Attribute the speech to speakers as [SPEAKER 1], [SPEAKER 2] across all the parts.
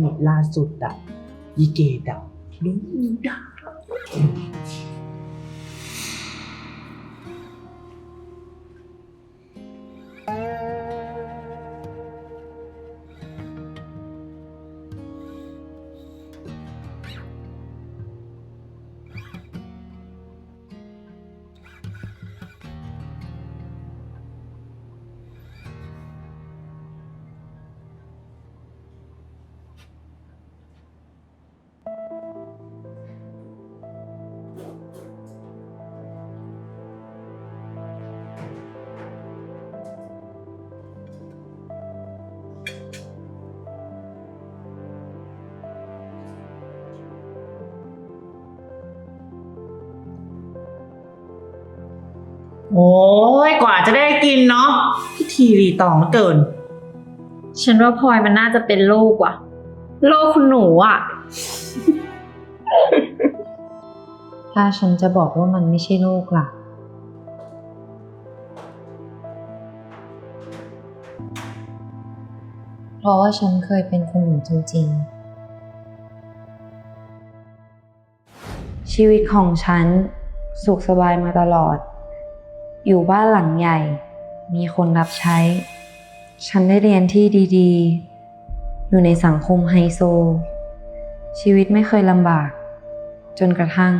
[SPEAKER 1] นี่ล่าสุดอะยีเกดอะลุงดา โอ้ยกว่าจะได้กินเนาะพิธีรีตองเหลือเกิน
[SPEAKER 2] ฉันว่าพลอยมันน่าจะเป็นโรคว่ะ โรคคุณหนูอะ
[SPEAKER 3] ถ้าฉันจะบอกว่ามันไม่ใช่โรคล่ะ เพราะว่าฉันเคยเป็นคนหนูจริงๆ ชีวิตของฉันสุขสบายมาตลอด อยู่บ้านหลังใหญ่ มีคนรับใช้ ฉันได้เรียนที่ดีๆ อยู่ในสังคมไฮโซ ชีวิตไม่เคยลำบาก จนกระทั่ง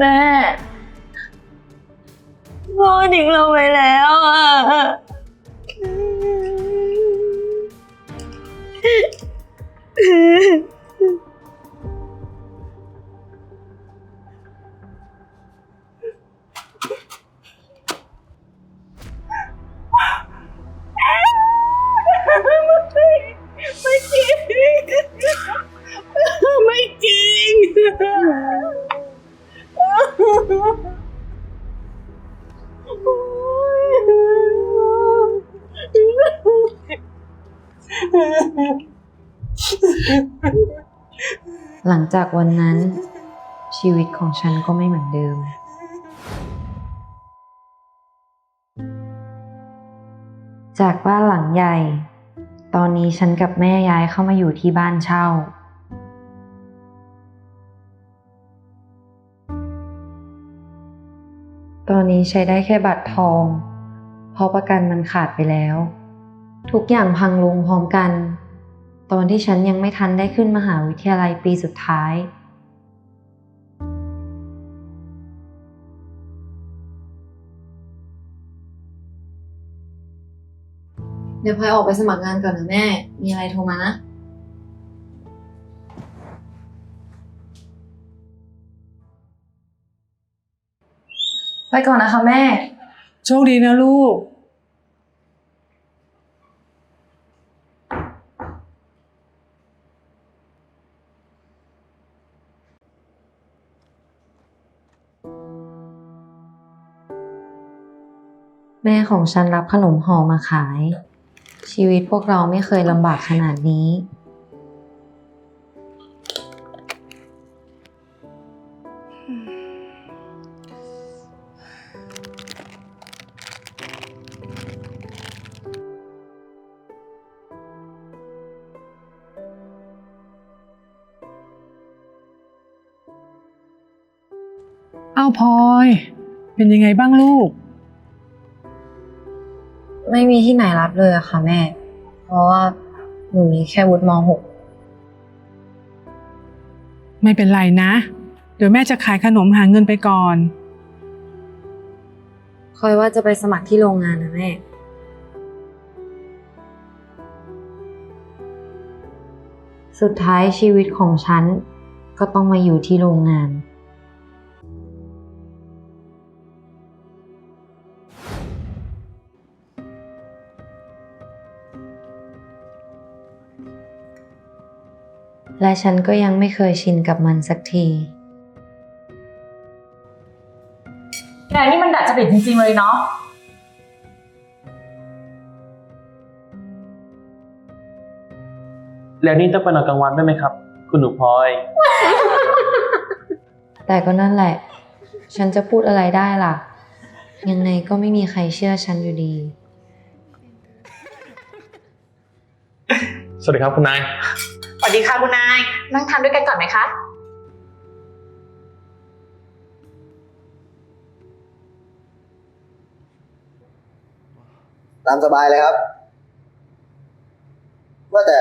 [SPEAKER 2] แม่พ่อทิ้งเราไปแล้ จา
[SPEAKER 3] กวันนั้น ชีวิตของฉันก็ไม่เหมือนเดิม จากบ้านหลังใหญ่ ตอนนี้ฉันกับแม่ย้ายเข้ามาอยู่ที่บ้านเช่า ตอนนี้ใช้ได้แค่บัตรทอง เพราะประกันมันขาดไปแล้ว ทุกอย่างพังลงพร้อมกัน ตอนที่ฉันยังไม่ทันได้ขึ้นมหาวิทยาลัยปีสุดท้าย เดี๋ยวพลอยออกไปสมัครงานก่อนนะแม่ มีอะไรโทรมานะ ไปก่อนนะคะแม่
[SPEAKER 4] โชคดีนะลูก
[SPEAKER 3] แม่ของฉันรับขนมห่อมาขาย ชีวิตพวกเราไม่เคยลำบากขนาดนี้
[SPEAKER 4] เอ้าพลอย เป็นยังไงบ้างลูก
[SPEAKER 3] ไม่มีที่ไหนรับเลยค่ะแม่ เพราะว่าหนูมีแค่วุฒิมหก
[SPEAKER 4] ไม่เป็นไรนะ เดี๋ยวแม่จะขายขนมหาเงินไปก่อน
[SPEAKER 3] คอยว่าจะไปสมัครที่โรงงานนะแม่ สุดท้ายชีวิตของฉันก็ต้องมาอยู่ที่โรงงาน และฉันก็ยังไม่เคยชินกับมันสักที
[SPEAKER 1] แกนี่มันดัดจริตจริงๆเลยเนาะ
[SPEAKER 5] แล้วนี่ต้องไปนอนกลางวันด้วยไหมครับ คุณหนูพลอย
[SPEAKER 3] แต่ก็นั่นแหละ ฉันจะพูดอะไรได้ล่ะ ยังไงก็ไม่มีใครเชื่อฉันอยู่ดี
[SPEAKER 5] สวัสดีครับคุณนาย
[SPEAKER 1] สวัสดีค่ะคุณนาย นั่งทานด้วยกันก่อนไหมคะ
[SPEAKER 6] ตามสบายเลยครับ ว่าแต่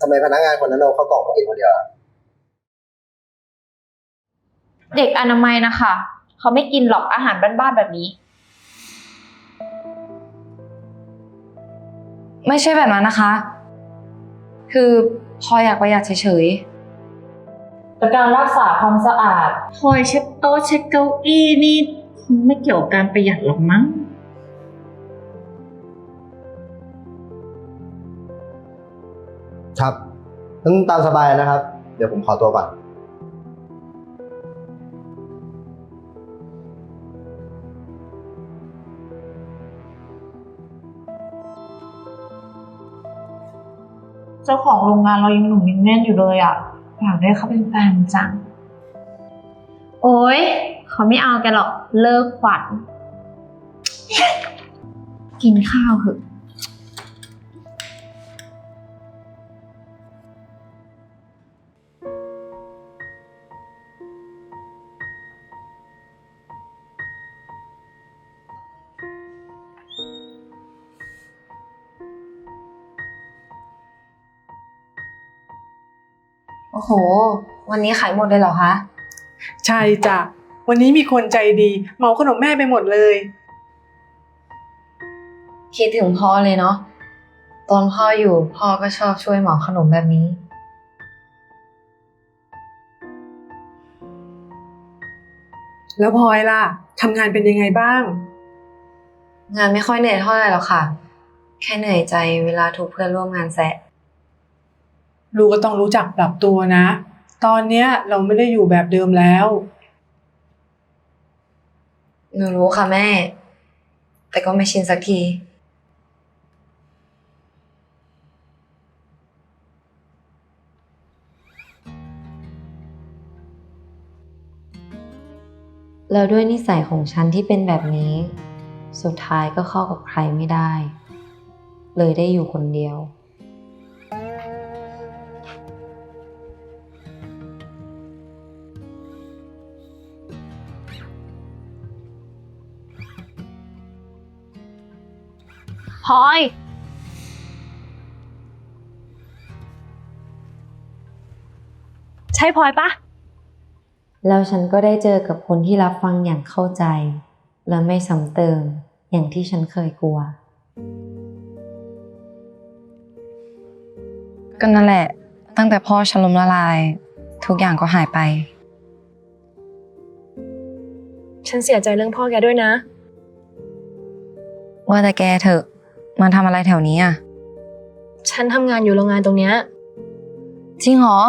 [SPEAKER 6] ทำไมพนักงานคนนั้นเอาข้าวกล่องมากินคนเดียวอะ
[SPEAKER 7] เด็กอนามัยนะคะเขาไม่กินหรอกอาหารบ้านๆแบบนี้
[SPEAKER 3] ไม่ใช่แบบนั้นนะคะ คือ พลอยอยากประหยัดเฉย
[SPEAKER 1] แต่การรักษาความสะอาดคอยเช็ดโต๊ะเช็ดเก้าอี้นี่คงไม่เกี่ยวกับการประหยัดหรอกมั้ง
[SPEAKER 6] ครับงั้นตามสบายนะครับ เดี๋ยวผมขอตัวก่อน
[SPEAKER 1] เจ้าของโรงงานเรายังหนุ่มยังแน่นอยู่เลยอะอยากได้เขาเป็นแฟนจัง
[SPEAKER 7] โอ้ยเขาไม่เอาแกหรอกเลิกฝันกินข้าวเถอะ
[SPEAKER 3] โอ้โห วันนี้ขายหมดเลยเหรอคะ
[SPEAKER 4] ใช่จ้ะ วันนี้มีคนใจดีเหมาขนมแม่ไปหมดเลย
[SPEAKER 3] คิดถึงพ่อเลยเนาะ ตอนพ่ออยู่พ่อก็ชอบช่วยเหมาขนมแบบนี้
[SPEAKER 4] แล้วพลอยล่ะทำงานเป็นยังไงบ้าง
[SPEAKER 3] งานไม่ค่อยเหนื่อยเท่าไหร่หรอกค่ะ แค่เหนื่อยใจเวลาถูกเพื่อนร่วมงานแซะ
[SPEAKER 4] ลูกก็ต้องรู้จักปรับตัวนะ ตอนเนี้ยเราไม่ได้อยู่แบบเดิมแล้ว
[SPEAKER 3] หนูรู้ค่ะแม่ แต่ก็ไม่ชินสักที แล้วด้วยนิสัยของฉันที่เป็นแบบนี้ สุดท้ายก็เข้ากับใครไม่ได้ เลยได้อยู่คนเดียว
[SPEAKER 7] พลอย ใช่พลอยปะ
[SPEAKER 3] แล้วฉันก็ได้เจอกับคนที่รับฟังอย่างเข้าใจ และไม่ซ้ำเติมอย่างที่ฉันเคยกลัว ก็นั่นแหละ ตั้งแต่พ่อฉันล้มละลาย ทุกอย่างก็หายไป
[SPEAKER 2] ฉันเสียใจเรื่องพ่อแกด้วยนะ
[SPEAKER 3] ว่าแต่แกเถอะ มาทำอะไรแถวนี้อะ
[SPEAKER 2] ฉันทำงานอยู่โรงงานตรงเนี้ย
[SPEAKER 3] จริงเหรอ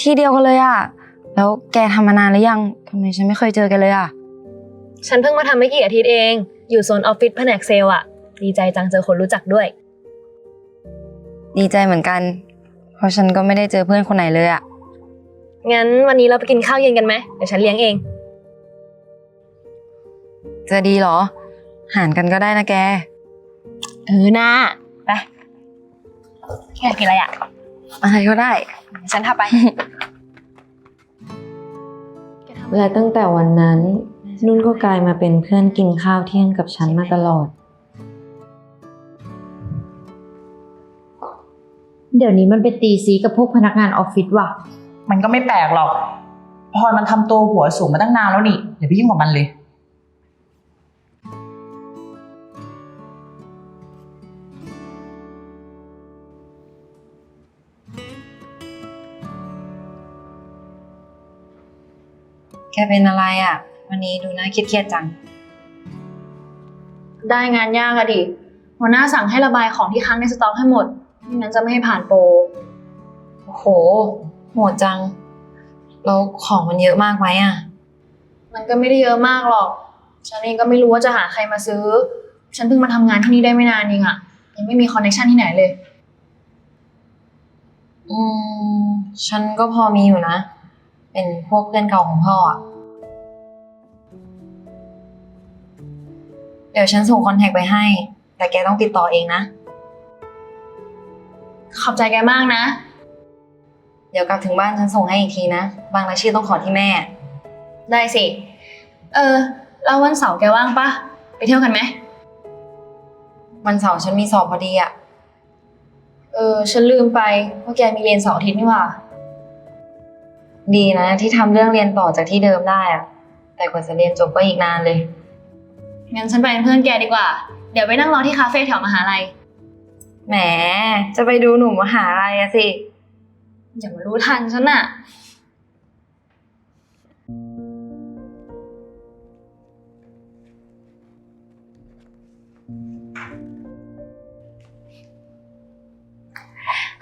[SPEAKER 3] ที่เดียวกันเลยอะแล้วแกทำมานานหรือยังทำไมฉันไม่เคยเจอแกันเลยอะ
[SPEAKER 2] ฉันเพิ่งมาทำไม่กี่อาทิตย์เอง อยู่โซนออฟฟิศแผนกเซลล์อะดีใจจังเจอคนรู้จักด้วย
[SPEAKER 3] ดีใจเหมือนกัน เพราะฉันก็ไม่ได้เจอเพื่อนคนไหนเลยอะ
[SPEAKER 2] งั้นวันนี้เราไปกินข้าวเย็นกันไหมเดี๋ยวฉันเลี้ยงเอง
[SPEAKER 3] จะดีเหรอ หารกันก็ได้นะแก
[SPEAKER 2] เออนะไปแกอยากกินอะไรอะ
[SPEAKER 3] อะไรก็ได้
[SPEAKER 2] ฉันพาไป
[SPEAKER 3] และตั้งแต่วันนั้น นุ่นก็กลายมาเป็นเพื่อนกินข้าวเที่ยงกับฉันมาตลอด
[SPEAKER 7] เดี๋ยวนี้มันไปตีซีกับพวกพนักงานออฟฟิศว่ะ
[SPEAKER 1] มันก็ไม่แปลกหรอกพอมันทำตัวหัวสูงมาตั้งนานแล้วนี่อย่าไปยุ่งกับมันเลย
[SPEAKER 3] แกเป็นอะไรอะ่ะ วันนี้ดูน่าเครียดๆจัง
[SPEAKER 2] ได้งานยากอะดิ หัวหน้าสั่งให้ระบายของที่ค้างในสต็อกให้หมดไม่งั้นจะไม่ให้ผ่านโปร
[SPEAKER 3] โอ้โหโหดจัง แล้วของมันเยอะมากไหมอะ
[SPEAKER 2] มันก็ไม่ได้เยอะมากหรอก ฉันเองก็ไม่รู้ว่าจะหาใครมาซื้อ ฉันเพิ่งมาทำงานที่นี่ได้ไม่นานเองอะยังไม่มีคอนเนคชันที่ไหนเลย
[SPEAKER 3] อืม ฉันก็พอมีอยู่นะ เป็นพวกเพื่อนเก่าของพ่ออะเดี๋ยวฉันส่งคอนแทคไปให้ แต่แกต้องติดต่อเองนะ
[SPEAKER 2] ขอบใจแกมากนะ
[SPEAKER 3] เดี๋ยวกลับถึงบ้านฉันส่งให้อีกทีนะ บางรายชื่อต้องขอที่แม่
[SPEAKER 2] ได้สิ เออแล้ววันเสาร์แกว่างปะไปเที่ยวกันไหม
[SPEAKER 3] วันเสาร์ฉันมีสอบพอดีอะ
[SPEAKER 2] เออ ฉันลืมไปว่าแกมีเรียนเสาร์อาทิตย์นี่หว่า
[SPEAKER 3] ดีนะที่ทำเรื่องเรียนต่อจากที่เดิมได้อะแต่กว่าจะเรียนจบก็อีกนานเลย
[SPEAKER 2] งั้นฉันไปเป็นเพื่อนแกดีกว่า เดี๋ยวไปนั่งรอที่คาเฟ่แถวมหาลัย
[SPEAKER 3] แหม จะไปดูหนุ่มมหาลัยอะสิ
[SPEAKER 2] อย่ามารู้ทันฉันน่ะ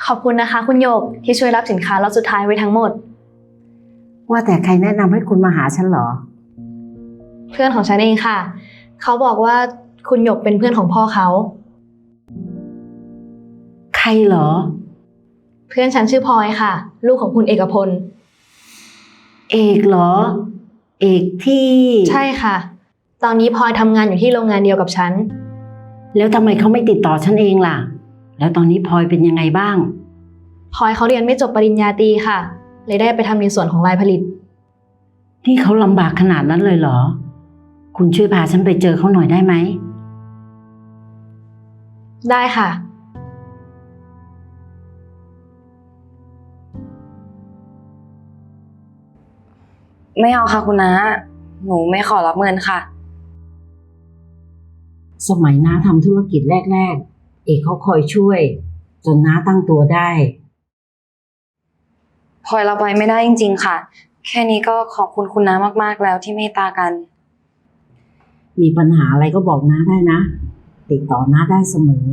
[SPEAKER 2] ขอบคุณนะคะ คุณโยกที่ช่วยรับสินค้าล็อตสุดท้ายไว้ทั้งหมด
[SPEAKER 8] ว่าแต่ใครแนะนำให้คุณมาหาฉันเหรอ
[SPEAKER 2] เพื่อนของฉันเองค่ะ เขาบอกว่าคุณหยกเป็นเพื่อนของพ่อเขา
[SPEAKER 8] ใครเหรอ
[SPEAKER 2] เพื่อนฉันชื่อพลอยค่ะ ลูกของคุณเอกพล
[SPEAKER 8] เอกเหรอ เอกที่
[SPEAKER 2] ใช่ค่ะ ตอนนี้พลอยทำงานอยู่ที่โรงงานเดียวกับฉัน
[SPEAKER 8] แล้วทำไมเขาไม่ติดต่อฉันเองล่ะ แล้วตอนนี้พลอยเป็นยังไงบ้าง
[SPEAKER 2] พลอยเขาเรียนไม่จบปริญญาตรีค่ะ เลยได้ไปทำในส่วนของลายผลิต
[SPEAKER 8] นี่เขาลำบากขนาดนั้นเลยเหรอ คุณช่วยพาฉันไปเจอเขาหน่อยได้ไหม
[SPEAKER 2] ได้ค่ะ
[SPEAKER 3] ไม่เอาค่ะคุณน้า หนูไม่ขอรับเงินค่ะ
[SPEAKER 8] สมัยน้าทำธุรกิจแรก ๆ เอกเขาคอยช่วย จนน้าตั้งตัวได้
[SPEAKER 3] พลอยรับไว้ไม่ได้จริง ๆ ค่ะ แค่นี้ก็ขอบคุณคุณน้ามากๆแล้วที่เมตตากัน
[SPEAKER 8] มีปัญหาอะไรก็บอกน้าได้นะ ติดต่อน้าได้เสมอ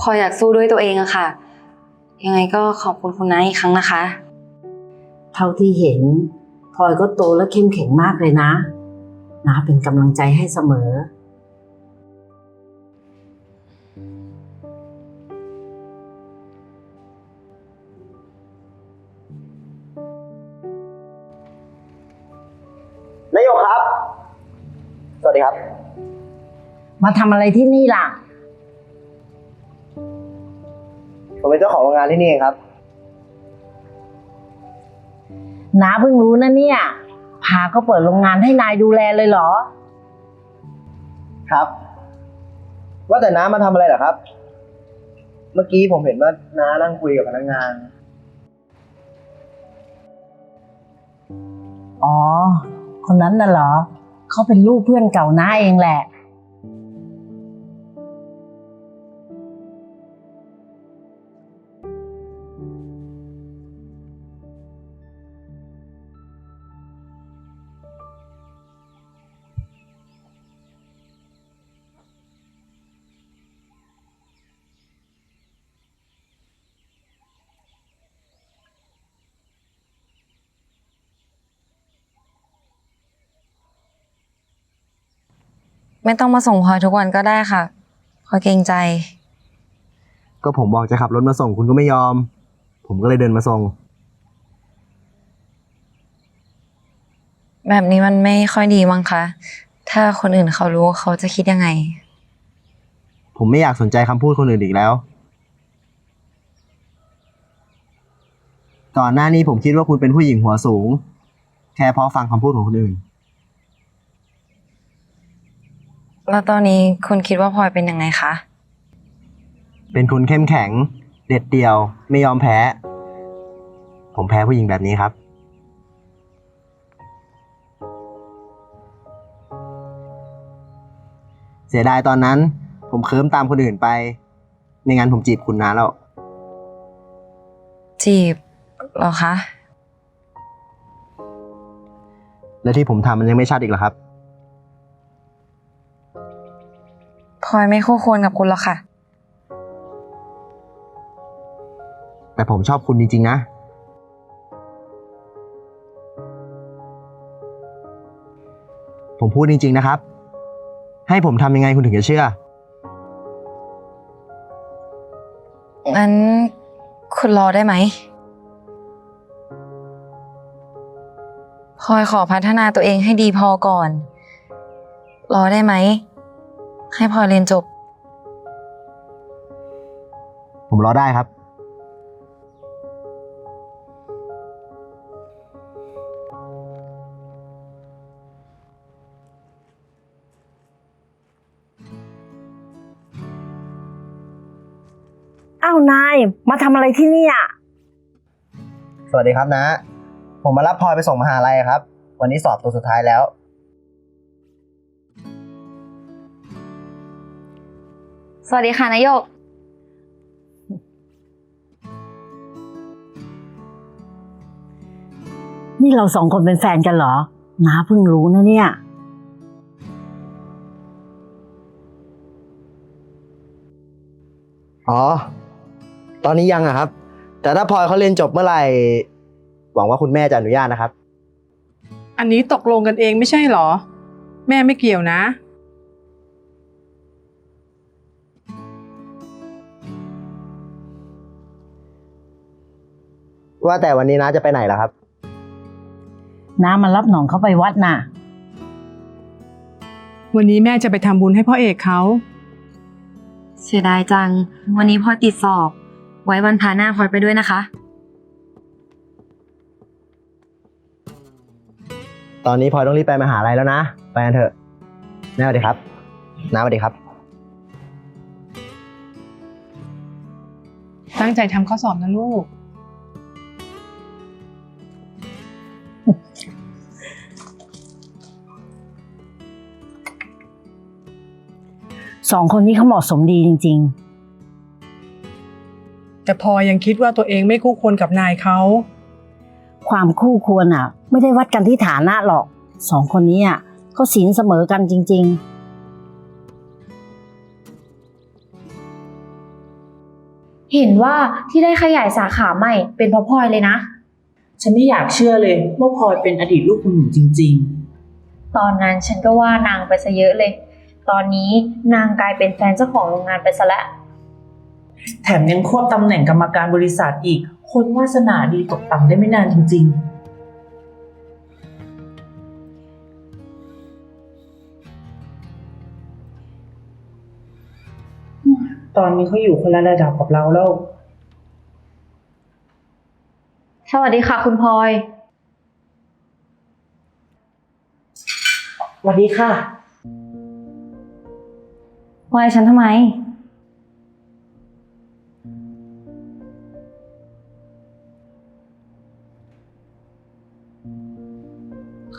[SPEAKER 3] พลอยอยากสู้ด้วยตัวเองอะค่ะ ยังไงก็ขอบคุณคุณน้าอีกครั้งนะคะ
[SPEAKER 8] เท่าที่เห็นพลอยก็โตและเข้มแข็งมากเลยนะน้าเป็นกำลังใจให้เสมอ มาทำอะไรที่นี่ล่ะ
[SPEAKER 6] ผมเป็นเจ้าของโรงงานที่นี่เองครับ
[SPEAKER 8] น้าเพิ่งรู้นะเนี่ยพาเขาเปิดโรงงานให้นายดูแลเลยเหรอ
[SPEAKER 6] ครับ ว่าแต่น้ามาทำอะไรเหรอครับ เมื่อกี้ผมเห็นว่าน้านั่งคุยกับพนักงาน
[SPEAKER 8] อ๋อ คนนั้นน่ะเหรอ เขาเป็นลูกเพื่อนเก่าน้าเองแหละ
[SPEAKER 3] ไม่ต้องมาส่งพลอยทุกวันก็ได้ค่ะพลอยเกรงใจ
[SPEAKER 6] ก็ผมบอกจะขับรถมาส่งคุณก็ไม่ยอม ผมก็เลยเดินมาส่ง
[SPEAKER 3] แบบนี้มันไม่ค่อยดีมั้งคะ ถ้าคนอื่นเขารู้เขาจะคิดยังไง
[SPEAKER 6] ผมไม่อยากสนใจคำพูดคนอื่นอีกแล้ว ก่อนหน้านี้ผมคิดว่าคุณเป็นผู้หญิงหัวสูง แค่เพราะฟังคำพูดของคนอื่น
[SPEAKER 3] แล้วตอนนี้คุณคิดว่าพลอยเป็นยังไงคะ
[SPEAKER 6] เป็นคนเข้มแข็ง เด็ดเดี่ยว ไม่ยอมแพ้ ผมแพ้ผู้หญิงแบบนี้ครับ เสียดายตอนนั้น ผมเคิมตามคนอื่นไป ไม่งั้นผมจีบคุณนานแล้ว
[SPEAKER 3] จีบเหรอคะ
[SPEAKER 6] และที่ผมทำมันยังไม่ชัดอีกเหรอครับ
[SPEAKER 3] ลอยไม่คู่ควรกับคุณหรอกค่ะ
[SPEAKER 6] แต่ผมชอบคุณจริงๆนะ ผมพูดจริงๆนะครับ ให้ผมทำยังไงคุณถึงจะเชื่อ
[SPEAKER 3] งั้นคุณรอได้ไหมพลอยขอพัฒนาตัวเองให้ดีพอก่อน รอได้ไหม ให้พลอยเรียนจบ
[SPEAKER 6] ผมรอได้ครับ
[SPEAKER 8] อ้าวนาย มาทำอะไรที่นี่อะ
[SPEAKER 6] สวัสดีครับนะ ผมมารับพลอยไปส่งมหาลัยครับ วันนี้สอบตัวสุดท้ายแล้ว
[SPEAKER 3] วัสดีค่ะนายก
[SPEAKER 8] นี่เราสองคนเป็นแฟนกันเหรอ น้าเพิ่งรู้นะเนี่ย
[SPEAKER 6] อ๋อ ตอนนี้ยังอะครับ แต่ถ้าพลอยเขาเรียนจบเมื่อไหร่ หวังว่าคุณแม่จะอนุญาตนะครับ
[SPEAKER 4] อันนี้ตกลงกันเองไม่ใช่เหรอ แม่ไม่เกี่ยวนะ
[SPEAKER 6] ว่าแต่วันนี้น้าจะไปไหนล่ะครับ
[SPEAKER 8] น้ามารับหนองเขาไปวัดน่ะ
[SPEAKER 4] วันนี้แม่จะไปทำบุญให้พ่อเอกเขา
[SPEAKER 3] เสียดายจัง วันนี้พลอยติดสอบ ไว้วันพาหน้าพลอยไปด้วยนะคะ
[SPEAKER 6] ตอนนี้พลอยต้องรีบไปมหาลัยแล้วนะ ไปกันเถอะแม่สวัสดีครับ น้าสวัสดีครับ
[SPEAKER 4] ตั้งใจทำข้อสอบนะลูก
[SPEAKER 8] สองคนนี้เขาเหมาะสมดีจริง
[SPEAKER 4] แต่พลอยยังคิดว่าตัวเองไม่คู่ควรกับนายเขา
[SPEAKER 8] ๆ ความคู่ควรอะ ไม่ได้วัดกันที่ฐานะหรอกสองคนนี้อะเขาศีลเสมอกันจริง
[SPEAKER 7] เห็นว่าที่ได้ขยายสาขาใหม่เป็นเพราะพลอยเลยนะ
[SPEAKER 1] ฉันไม่อยากเชื่อเลยว่าพลอยเป็นอดีตลูกคุณหนูจริง
[SPEAKER 7] ตอนนั้นฉันก็ว่านางไปซะเยอะเลย ตอนนี้นางกลายเป็นแฟนเจ้าของโรงงานไปซะแล้ว
[SPEAKER 1] ๆแถมยังควบตำแหน่งกรรมการบริษัทอีก คนวาสนาดีตกต่ำได้ไม่นานจริง ๆ ตอนนี้เขาอยู่คนละระดับกับเราแล้ว
[SPEAKER 7] สวัสดีค่ะคุณพลอย
[SPEAKER 1] สวัสดีค่ะ
[SPEAKER 3] ไหวฉันทำไม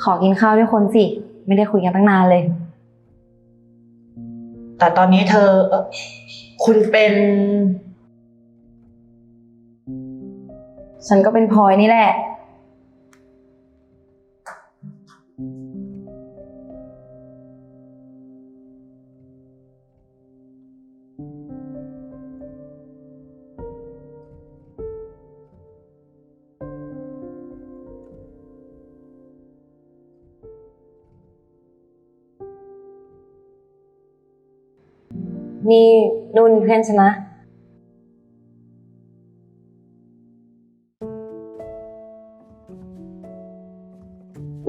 [SPEAKER 3] ขอกินข้าวด้วยคนสิ ไม่ได้คุยกันตั้งนานเลย
[SPEAKER 1] แต่ตอนนี้เธอเอ่อคุณเป็น
[SPEAKER 3] ฉันก็เป็นพลอยนี่แหละ นี่นุ่นเพื่อนฉันนะ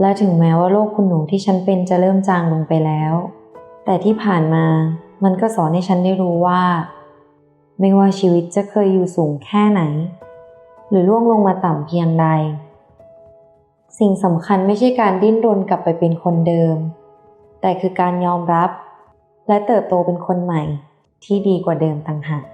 [SPEAKER 3] และถึงแม้ว่าโรคคุณหนูที่ฉันเป็นจะเริ่มจางลงไปแล้ว แต่ที่ผ่านมามันก็สอนให้ฉันได้รู้ว่า ไม่ว่าชีวิตจะเคยอยู่สูงแค่ไหน หรือล่วงลงมาต่ำเพียงใด สิ่งสำคัญไม่ใช่การดิ้นรนกลับไปเป็นคนเดิม แต่คือการยอมรับ และเติบโตเป็นคนใหม่ที่ดีกว่าเดิมต่างหาก